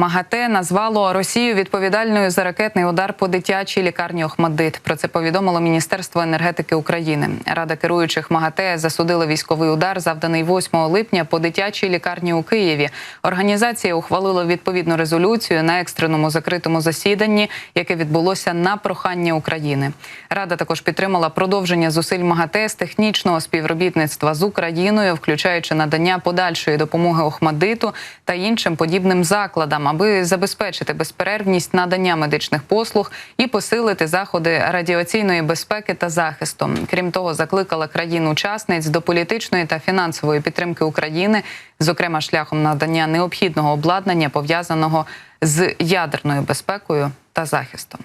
МАГАТЕ назвало Росію відповідальною за ракетний удар по дитячій лікарні Охмадит. Про це повідомило Міністерство енергетики України. Рада керуючих МАГАТЕ засудила військовий удар, завданий 8 липня по дитячій лікарні у Києві. Організація ухвалила відповідну резолюцію на екстреному закритому засіданні, яке відбулося на прохання України. Рада також підтримала продовження зусиль МАГАТЕ з технічного співробітництва з Україною, включаючи надання подальшої допомоги Охмадиту та іншим подібним закладам, аби забезпечити безперервність надання медичних послуг і посилити заходи радіаційної безпеки та захисту. Крім того, закликала країн-учасниць до політичної та фінансової підтримки України, зокрема шляхом надання необхідного обладнання пов'язаного з ядерною безпекою та захистом.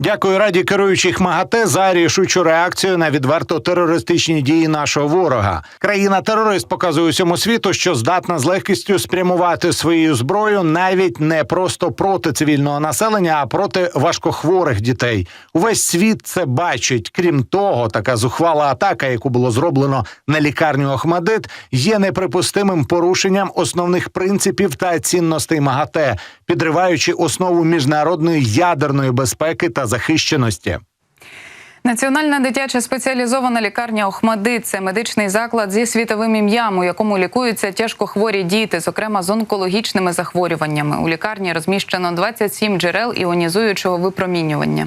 Дякую раді керуючих МАГАТЕ за рішучу реакцію на відверто терористичні дії нашого ворога. Країна-терорист показує усьому світу, що здатна з легкістю спрямувати свою зброю навіть не просто проти цивільного населення, а проти важкохворих дітей. Увесь світ це бачить. Крім того, така зухвала атака, яку було зроблено на лікарню Охмадит, є неприпустимим порушенням основних принципів та цінностей МАГАТЕ, підриваючи основу міжнародної ядерної безпеки та захищеності. Національна дитяча спеціалізована лікарня Охмадит це медичний заклад зі світовим ім'ям, у якому лікуються тяжкохворі діти, зокрема з онкологічними захворюваннями. У лікарні розміщено 27 джерел іонізуючого випромінювання.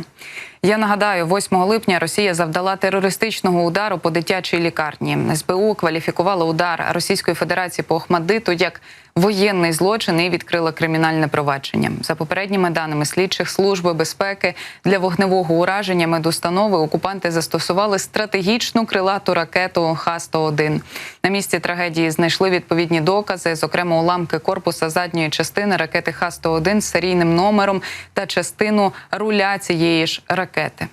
Я нагадаю, 8 липня Росія завдала терористичного удару по дитячій лікарні. СБУ кваліфікувала удар Російської Федерації по Охмадиту як воєнний злочин і відкрила кримінальне провадження. За попередніми даними слідчих служби безпеки для вогневого ураження медустанови окупанти застосували стратегічну крилату ракету Х-101. На місці трагедії знайшли відповідні докази, зокрема уламки корпуса задньої частини ракети Х-101 з серійним номером та частину руля цієї ж ракети.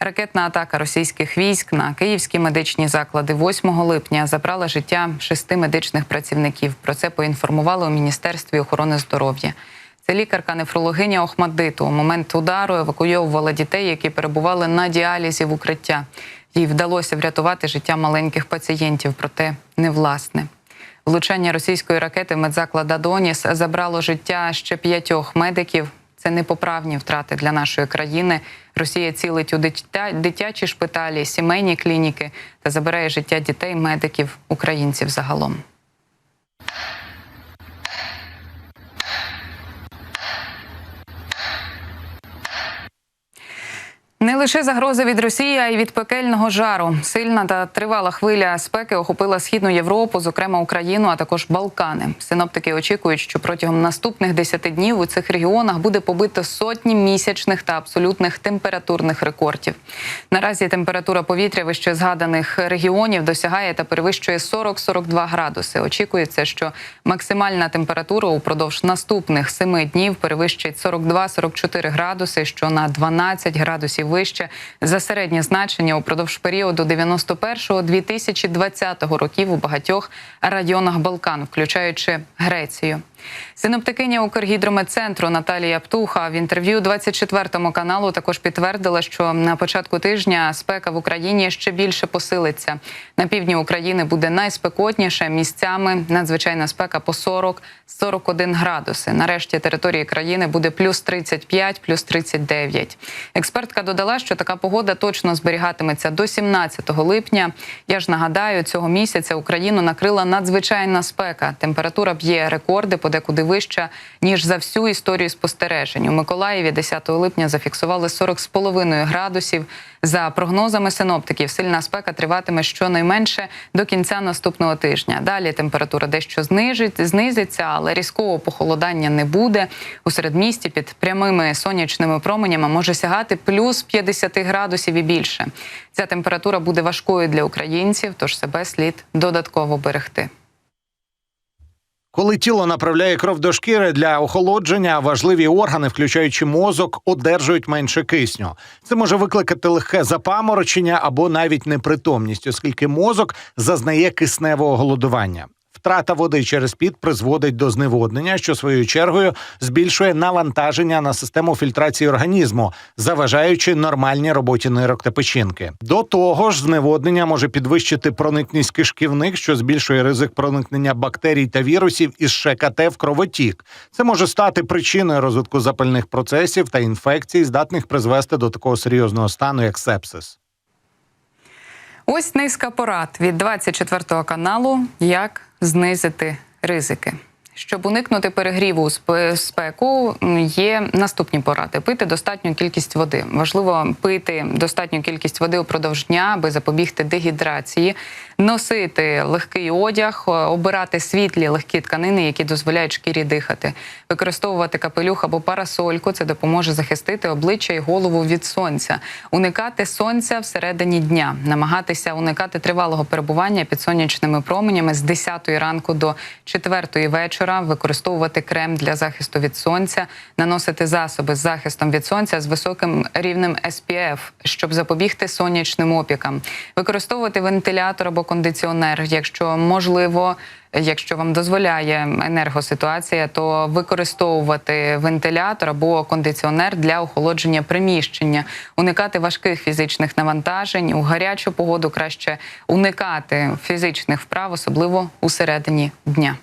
Ракетна атака російських військ на київські медичні заклади 8 липня забрала життя шести медичних працівників. Про це поінформували у Міністерстві охорони здоров'я. Це лікарка-нефрологиня Охмаддиту. У момент удару евакуйовувала дітей, які перебували на діалізі в укриття. Їй вдалося врятувати життя маленьких пацієнтів, проте не власне. Влучання російської ракети в медзаклад Адоніс забрало життя ще п'ятьох медиків. Це непоправні втрати для нашої країни. Росія цілить у дитя, дитячі шпиталі, сімейні клініки та забирає життя дітей, медиків, українців загалом. Лише загрози від Росії, а й від пекельного жару. Сильна та тривала хвиля спеки охопила східну Європу, зокрема Україну, а також Балкани. Синоптики очікують, що протягом наступних 10 днів у цих регіонах буде побито сотні місячних та абсолютних температурних рекордів. Наразі температура повітря вище згаданих регіонів досягає та перевищує 40-42 градуси. Очікується, що максимальна температура упродовж наступних 7 днів перевищить 42-44 градуси, що на 12 градусів вище за середнє значення упродовж періоду 91-2020 років у багатьох районах Балкан, включаючи Грецію. Синоптикиня Укргідрометцентру Наталія Птуха в інтерв'ю 24 каналу також підтвердила, що на початку тижня спека в Україні ще більше посилиться. На півдні України буде найспекотніше місцями надзвичайна спека по 40-41 градуси. Нарешті території країни буде плюс 35, плюс 39. Експертка додала, що така погода точно зберігатиметься до 17 липня. Я ж нагадаю, цього місяця Україну накрила надзвичайна спека. Температура б'є рекорди подекуди вища ніж за всю історію спостережень. У Миколаєві 10 липня зафіксували 40,5 градусів. За прогнозами синоптиків, сильна спека триватиме щонайменше до кінця наступного тижня. Далі температура дещо знижить, знизиться, але різкого похолодання не буде. У середмісті під прямими сонячними променями може сягати плюс 50 градусів і більше. Ця температура буде важкою для українців, тож себе слід додатково берегти. Коли тіло направляє кров до шкіри для охолодження, важливі органи, включаючи мозок, одержують менше кисню. Це може викликати легке запаморочення або навіть непритомність, оскільки мозок зазнає кисневого голодування. Втрата води через піт призводить до зневоднення, що своєю чергою збільшує навантаження на систему фільтрації організму, заважаючи нормальній роботі нирок та печінки. До того ж, зневоднення може підвищити проникність кишківник, що збільшує ризик проникнення бактерій та вірусів із ШКТ в кровотік. Це може стати причиною розвитку запальних процесів та інфекцій, здатних призвести до такого серйозного стану, як сепсис. Ось низка порад від 24 каналу, як знизити ризики. Щоб уникнути перегріву спеку, є наступні поради: пити достатню кількість води. Важливо пити достатню кількість води упродовж дня, аби запобігти дегідрації, носити легкий одяг, обирати світлі легкі тканини, які дозволяють шкірі дихати, використовувати капелюх або парасольку. Це допоможе захистити обличчя і голову від сонця, уникати сонця всередині дня, намагатися уникати тривалого перебування під сонячними променями з 10 ранку до 4 вечора, використовувати крем для захисту від сонця, наносити засоби з захистом від сонця з високим рівнем SPF, щоб запобігти сонячним опікам, використовувати вентилятор або кондиціонер, якщо можливо. Якщо вам дозволяє енергоситуація, то використовувати вентилятор або кондиціонер для охолодження приміщення, уникати важких фізичних навантажень у гарячу погоду краще уникати фізичних вправ, особливо у середині дня.